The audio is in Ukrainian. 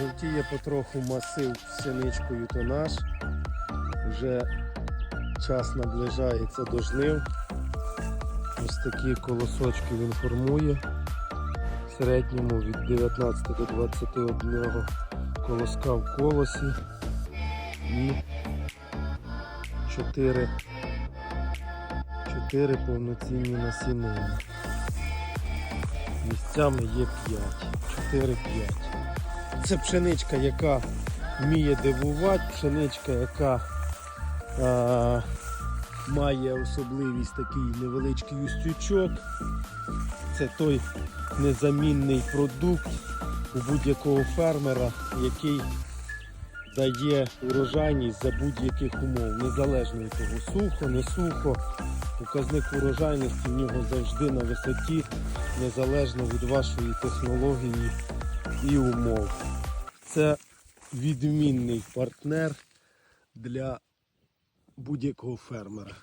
Жовтіє потроху масив з синичкою то наш. Вже час наближається до жнив. Ось такі колосочки він формує. В середньому від 19 до 21 колоска в колосі і 4, 4 повноцінні насінини. Місцями є 5, 4-5. Це пшеничка, яка вміє дивувати, пшеничка, яка а, має особливість такий невеличкий устючок. Це той незамінний продукт у будь-якого фермера, який дає урожайність за будь-яких умов, незалежно від того, сухо, не сухо. Показник урожайності в нього завжди на висоті, незалежно від вашої технології і умов. Це відмінний партнер для будь-якого фермера.